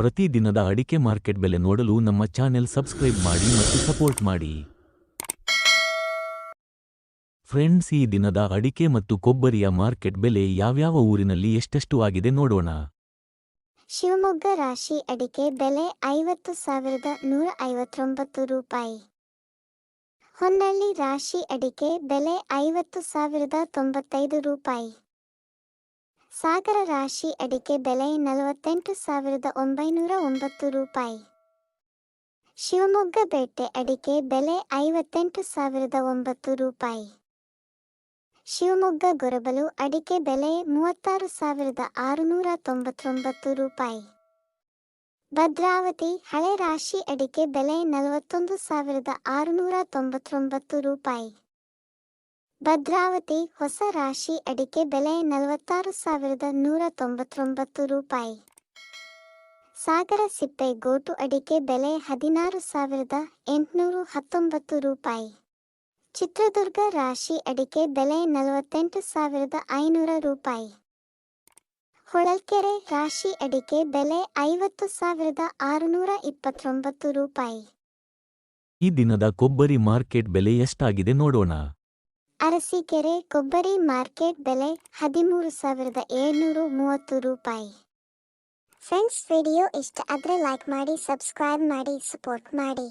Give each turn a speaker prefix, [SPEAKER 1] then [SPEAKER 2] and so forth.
[SPEAKER 1] ಪ್ರತಿ ದಿನದ ಅಡಿಕೆ ಮಾರ್ಕೆಟ್ ಬೆಲೆ ನೋಡಲು ನಮ್ಮ ಚಾನೆಲ್ ಸಬ್ಸ್ಕ್ರೈಬ್ ಮಾಡಿ ಮತ್ತು ಸಪೋರ್ಟ್ ಮಾಡಿ. ಫ್ರೆಂಡ್ಸ್, ಈ ದಿನದ ಅಡಿಕೆ ಮತ್ತು ಕೊಬ್ಬರಿಯ ಮಾರ್ಕೆಟ್ ಬೆಲೆ ಯಾವ್ಯಾವ ಊರಿನಲ್ಲಿ ಎಷ್ಟೆಷ್ಟು ಆಗಿದೆ ನೋಡೋಣ.
[SPEAKER 2] ಶಿವಮೊಗ್ಗ ರಾಶಿ ಅಡಿಕೆ ಬೆಲೆ ಐವತ್ತು ಸಾವಿರದ ನೂರ ಐವತ್ತೊಂಬತ್ತು ರೂಪಾಯಿ. ಹೊನ್ನಳ್ಳಿ ರಾಶಿ ಅಡಿಕೆ ಬೆಲೆ ಐವತ್ತು ಸಾವಿರದ ತೊಂಬತ್ತೈದು ರೂಪಾಯಿ. ಸಾಗರ ರಾಶಿ ಅಡಿಕೆ ಬೆಲೆ ನಲವತ್ತೆಂಟು ಸಾವಿರದ ಒಂಬೈನೂರ ಒಂಬತ್ತು ರೂಪಾಯಿ. ಶಿವಮೊಗ್ಗ ಬೇಟೆ ಅಡಿಕೆ ಬೆಲೆ ಐವತ್ತೆಂಟು ಸಾವಿರದ ಒಂಬತ್ತು ರೂಪಾಯಿ. ಶಿವಮೊಗ್ಗ ಗೊರಬಲು ಅಡಿಕೆ ಬೆಲೆ ಮೂವತ್ತಾರು ಸಾವಿರದ ಆರುನೂರ ತೊಂಬತ್ತೊಂಬತ್ತು ರೂಪಾಯಿ. ಭದ್ರಾವತಿ ಹಳೆ ರಾಶಿ ಅಡಿಕೆ ಬೆಲೆ ನಲವತ್ತೊಂದು ಸಾವಿರದ ಆರುನೂರ ತೊಂಬತ್ತೊಂಬತ್ತು ರೂಪಾಯಿ. ಭದ್ರಾವತಿ ಹೊಸ ರಾಶಿ ಅಡಿಕೆ ಬೆಲೆ ನಲವತ್ತಾರು ಸಾವಿರದ ನೂರ ತೊಂಬತ್ತೊಂಬತ್ತು ರೂಪಾಯಿ. ಸಾಗರ ಸಿಪ್ಪೆ ಗೋಟು ಅಡಿಕೆ ಬೆಲೆ ಹದಿನಾರು ಸಾವಿರದ ಎಂಟುನೂರು ಹತ್ತೊಂಬತ್ತು ರೂಪಾಯಿ. ಚಿತ್ರದುರ್ಗ ರಾಶಿ ಅಡಿಕೆ ಬೆಲೆ ನಲವತ್ತೆಂಟು ಸಾವಿರದ ಐನೂರ ರೂಪಾಯಿ. ಹೊಳಲ್ಕೆರೆ ರಾಶಿ ಅಡಿಕೆ ಬೆಲೆ ಐವತ್ತು ಸಾವಿರದ ಆರುನೂರ ಇಪ್ಪತ್ತೊಂಬತ್ತು ರೂಪಾಯಿ.
[SPEAKER 1] ಈ ದಿನದ ಕೊಬ್ಬರಿ ಮಾರ್ಕೆಟ್ ಬೆಲೆ ಎಷ್ಟಾಗಿದೆ ನೋಡೋಣ.
[SPEAKER 2] ಅರಸೀಕೆರೆ ಕೊಬ್ಬರಿ ಮಾರ್ಕೆಟ್ ಬೆಲೆ ಹದಿಮೂರು ಸಾವಿರದ ಏಳ್ನೂರು ಮೂವತ್ತು ರೂಪಾಯಿ. ಫ್ರೆಂಡ್ಸ್, ವಿಡಿಯೋ ಇಷ್ಟ ಆದರೆ ಲೈಕ್ ಮಾಡಿ ಸಬ್ಸ್ಕ್ರೈಬ್ ಮಾಡಿ ಸಪೋರ್ಟ್ ಮಾಡಿ.